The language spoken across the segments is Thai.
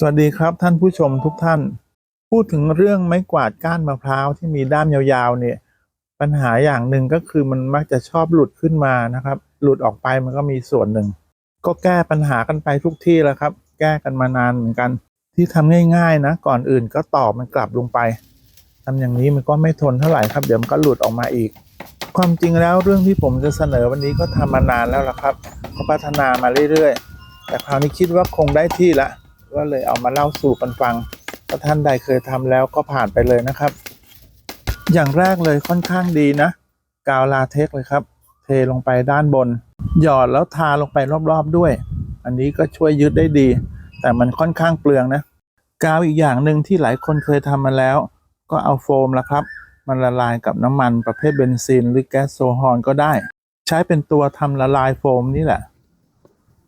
สวัสดีครับท่านผู้ชมทุกท่าน พูดถึงเรื่องไม้กวาดก้านมะพร้าวที่มีด้ามยาวๆ เนี่ย ปัญหาอย่างหนึ่งก็คือมันมักจะชอบหลุดขึ้นมานะครับ หลุดออกไปมันก็มีส่วนหนึ่ง ก็แก้ปัญหากันไปทุกที่แล้วครับ แก้กันมานานเหมือนกัน ที่ทำง่ายๆนะ ก่อนอื่นก็ตอบมันกลับลงไปทำอย่างนี้มันก็ไม่ทนเท่าไหร่ครับ เดี๋ยวมันก็หลุดออกมาอีก ความจริงแล้วเรื่องที่ผมจะเสนอวันนี้ก็ทำมานานแล้วละครับก็พัฒนามาเรื่อยๆ แต่คราวนี้คิดว่าคงได้ที่ละ ก็เลยเอามาเล่าสู่กันฟังถ้าท่านใดเคยทำแล้วก็ผ่านไปเลยนะครับ อย่างแรกเลยค่อนข้างดีนะ กาวลาเทคเลยครับ เทลงไปด้านบน หยอดแล้วทาลงไปรอบๆด้วย อันนี้ก็ช่วยยึดได้ดี แต่มันค่อนข้างเปลืองนะ กาวอีกอย่างหนึ่งที่หลายคนเคยทำมาแล้ว ก็เอาโฟมละครับ มันละลายกับน้ำมันประเภทเบนซิน หรือแก๊สโซฮอลก็ได้ ใช้เป็นตัวทำละลายโฟมนี่แหละ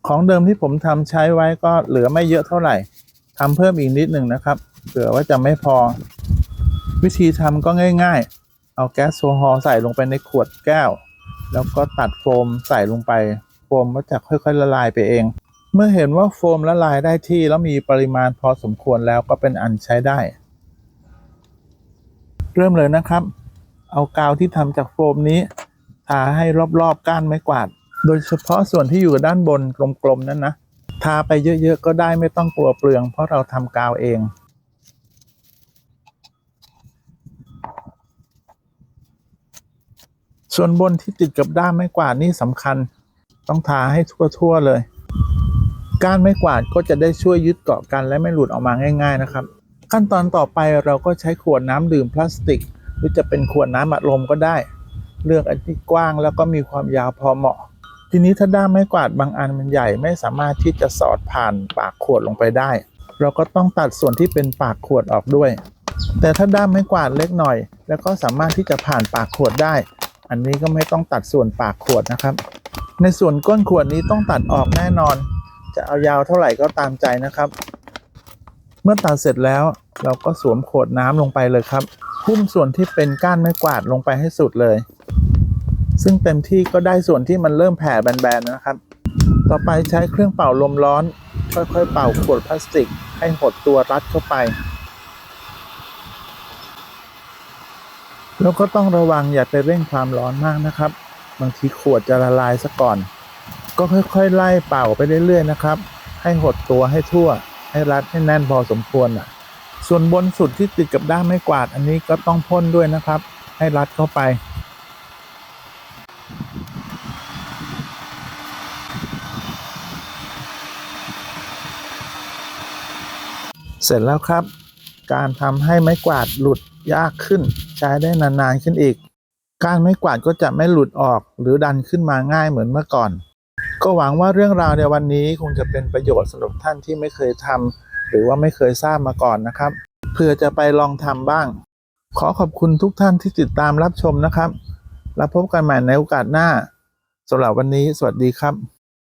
ของเดิมที่ผมทำใช้ไว้ก็เหลือไม่เยอะเท่าไหร่ทำเพิ่มอีกนิดหนึ่งนะครับเผื่อว่าจะไม่พอ วิธีทำก็ง่าย ๆ เอาแก๊สโซฮอลใส่ลงไปในขวดแก้ว แล้วก็ตัดโฟมใส่ลงไป โฟมก็จะค่อยๆละลายไปเอง เมื่อเห็นว่าโฟมละลายได้ที่แล้วมีปริมาณพอสมควรแล้วก็เป็นอันใช้ได้ เริ่มเลยนะครับ เอากาวที่ทำจากโฟมนี้ทาให้รอบๆก้านไม้กวาด โดยเฉพาะส่วนที่อยู่ด้านบนกลมๆนั่นนะ ทาไปเยอะๆก็ได้ไม่ต้องกลัวเปลือง เพราะเราทำกาวเองส่วนบนที่ติดกับด้ามไม้กวาดนี่สำคัญ ต้องทาให้ทั่วๆเลย ก้านไม้กวาดก็จะได้ช่วยยึดเกาะกันและไม่หลุดออกมาง่าย ๆ นะครับ ขั้นตอนต่อไปเราก็ใช้ขวดน้ำดื่มพลาสติก หรือจะเป็นขวดน้ำอัดลมก็ได้ เลือกอันที่กว้างแล้วก็มีความยาวพอเหมาะ ทีนี้ถ้าด้ามไม้กวาดบางอันมันใหญ่ไม่สามารถที่จะสอดผ่านปากขวดลงไปได้ เราก็ต้องตัดส่วนที่เป็นปากขวดออกด้วย แต่ถ้าด้ามไม้กวาดเล็กหน่อย แล้วก็สามารถที่จะผ่านปากขวดได้ อันนี้ก็ไม่ต้องตัดส่วนปากขวดนะครับ ในส่วนก้นขวดนี้ต้องตัดออกแน่นอน จะเอายาวเท่าไหร่ก็ตามใจนะครับ เมื่อตัดเสร็จแล้วเราก็สวมขวดน้ำลงไปเลยครับหุ้มส่วนที่เป็นก้านไม้กวาดลงไปให้สุดเลย ซึ่งเต็มที่ก็ได้ส่วนที่มันเริ่มแผ่แบนๆนะครับ ต่อไปใช้เครื่องเป่าลมร้อน ค่อยๆ เป่าขวดพลาสติก ให้หดตัวรัดเข้าไป แล้วก็ต้องระวังอย่าไปเร่งความร้อนมากนะครับ บางทีขวดจะละลายซะก่อน ก็ค่อยๆ ไล่เป่าไปเรื่อยๆนะครับ ให้หดตัวให้ทั่ว ให้รัดให้แน่นพอสมควรอะ ส่วนบนสุดที่ติดกับด้ามไม้กวาดอันนี้ก็ต้องพ่นด้วยนะครับ ให้รัดเข้าไป เสร็จแล้วครับ การทำให้ไม้กวาดหลุดยากขึ้น ใช้ได้นานๆขึ้นอีก การไม้กวาดก็จะไม่หลุดออกหรือดันขึ้นมาง่ายเหมือนเมื่อก่อน ก็หวังว่าเรื่องราวในวันนี้คงจะเป็นประโยชน์สำหรับท่านที่ไม่เคยทำหรือว่าไม่เคยทราบมาก่อนนะครับเพื่อจะไปลองทำบ้าง ขอขอบคุณทุกท่านที่ติดตามรับชมนะครับ แล้วพบกันใหม่ในโอกาสหน้าสำหรับวันนี้ สวัสดีครับ